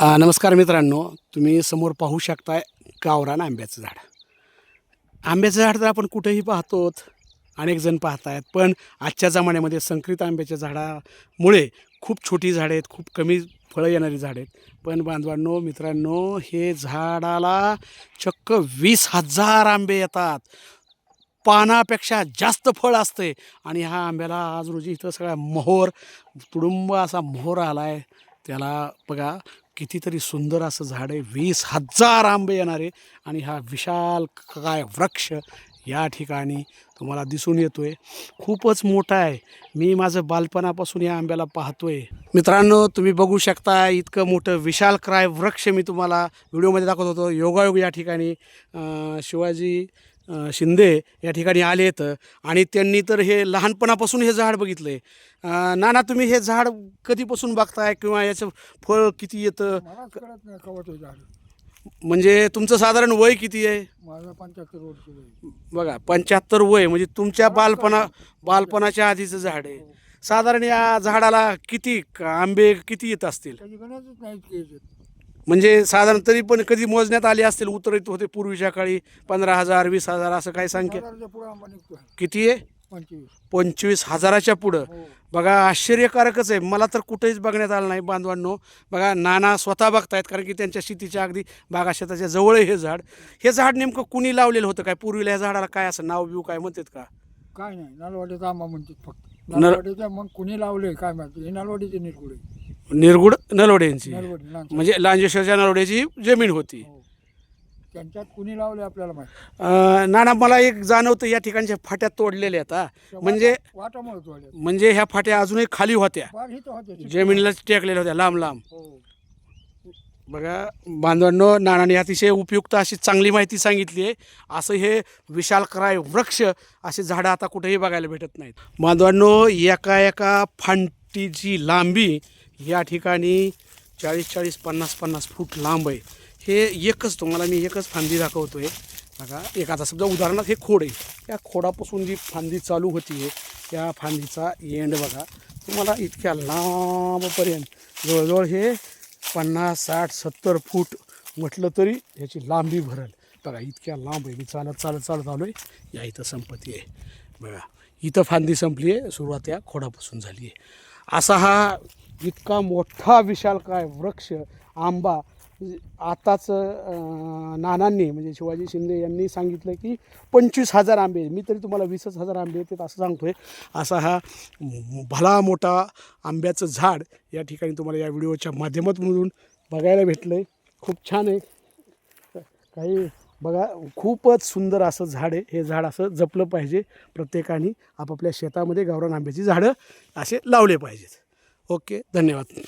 नमस्कार मित्रांनो. तुम्ही समोर पाहू शकताय गावरान आंब्याचं झाड. आंब्याचं झाड तर आपण कुठेही पाहतो अनेक जण पाहत आहेत पण आजच्या जमान्यामध्ये संकरित आंब्याच्या झाडामुळे खूप छोटी झाडं आहेत खूप कमी फळं येणारी झाडं आहेत. पण बांधवांनो मित्रांनो हे झाडाला चक्क वीस हजार आंबे येतात. पानापेक्षा जास्त फळ असते. आणि ह्या आंब्याला आज रोजी इथं सगळा मोहोर तुडुंब असा मोहोर आला आहे त्याला बघा कितीतरी सुंदर असं झाड आहे. वीस हजार आंबे येणारे आणि हा विशाल काय वृक्ष या ठिकाणी तुम्हाला दिसून येतो आहे खूपच मोठा आहे. मी माझं बालपणापासून या आंब्याला पाहतो आहे मित्रांनो तुम्ही बघू शकता इतकं मोठं विशाल क्राय वृक्ष मी तुम्हाला व्हिडिओमध्ये दाखवत होतो. योगायोग या ठिकाणी शिवाजी शिंदे या ठिकाणी आले आहेत. आणि त्यांनी तर हे लहानपणापासून हे झाड बघितलं आहे नाना तुम्ही हे झाड कधीपासून बघताय किंवा याचं फळ किती येतं? म्हणजे तुमचं साधारण वय किती आहे? माझा पंच्याहत्तर. बघा पंच्याहत्तर वय म्हणजे तुमच्या बालपणा बालपणाच्या आधीचं झाड आहे. साधारण या झाडाला किती आंबे किती येत असतील? म्हणजे साधारण तरी पण कधी मोजण्यात आले असतील उतरत होते पूर्वीच्या काळी पंधरा हजार वीस हजार असं काय निघतो किती आहे? पंचवीस. हजाराच्या पुढं. हो. बघा आश्चर्यकारकच आहे. मला तर कुठेच बघण्यात आलं नाही बांधवांनो. बघा नाना स्वतः बघतायत कारण की त्यांच्या शेतीच्या अगदी बागा शेताच्या जवळ आहे हे झाड. हे झाड नेमकं कुणी लावलेलं होतं काय? पूर्वीला या झाडाला काय असं नाव बिव काय म्हणतात का? काय नाही नालवाडीचा आंबा म्हणतात फक्त. नल- नालवाडीचा मग कुणी लावले काय माहिती? हे नालवाडीचे निर्गुडे निरगुड नलवड्यांची नालवाडी लहानसा. म्हणजे लांजेश्वरच्या नलवड्याची जमीन होती. हो. त्यांच्यात कुणी लावले आपल्याला माहिती? अं, नाना मला एक जाणवतं या ठिकाणच्या फाट्या तोडलेल्या आहेत हा. म्हणजे म्हणजे ह्या फाट्या अजूनही खाली होत्या. बाग इथं होते जमिनीला टेकलेल्या होत्या लांब लांब. हो. बघा बांधवांनो नानाने अतिशय उपयुक्त अशी चांगली माहिती सांगितली आहे. असं हे विशालकाय वृक्ष असे झाडं आता कुठेही बघायला भेटत नाहीत. बांधवांनो एका एका फांटीची लांबी या ठिकाणी चाळीस चाळीस पन्नास पन्नास फूट लांब आहे. हे एकच तुम्हाला मी एकच फांदी दाखवतो आहे बघा एक आता समजा उदाहरणार्थ हे खोड आहे. या खोडापासून जी फांदी चालू होती आहे त्या फांदीचा एंड बघा. तुम्हाला इतक्या लांबपर्यंत जवळजवळ हे पन्नास साठ सत्तर फूट म्हटलं तरी ह्याची लांबी भरल. बघा इतक्या लांब आहे. मी चालत चालत चालत आलो आहे या इथं संपत्ती आहे. बघा इथं फांदी संपली आहे. सुरुवात या खोडापासून झाली आहे. असा हा इतका मोठा विशाल काय वृक्ष आंबा आताच नानांनी म्हणजे शिवाजी शिंदे यांनी सांगितलं की पंचवीस हजार आंबे मी तरी तुम्हाला वीसच हजार आंबे येते असं सांगतोय. असा हा भला मोठा आंब्याचं झाड या ठिकाणी तुम्हाला या व्हिडिओच्या माध्यमातून बघायला भेटलं आहे खूप छान आहे. काही बघा खूपच सुंदर असं झाड आहे. हे झाड असं जपलं पाहिजे प्रत्येकाने. आपापल्या शेतामध्ये गावरान आंब्याची झाडं असे लावले पाहिजेत. ओके धन्यवाद.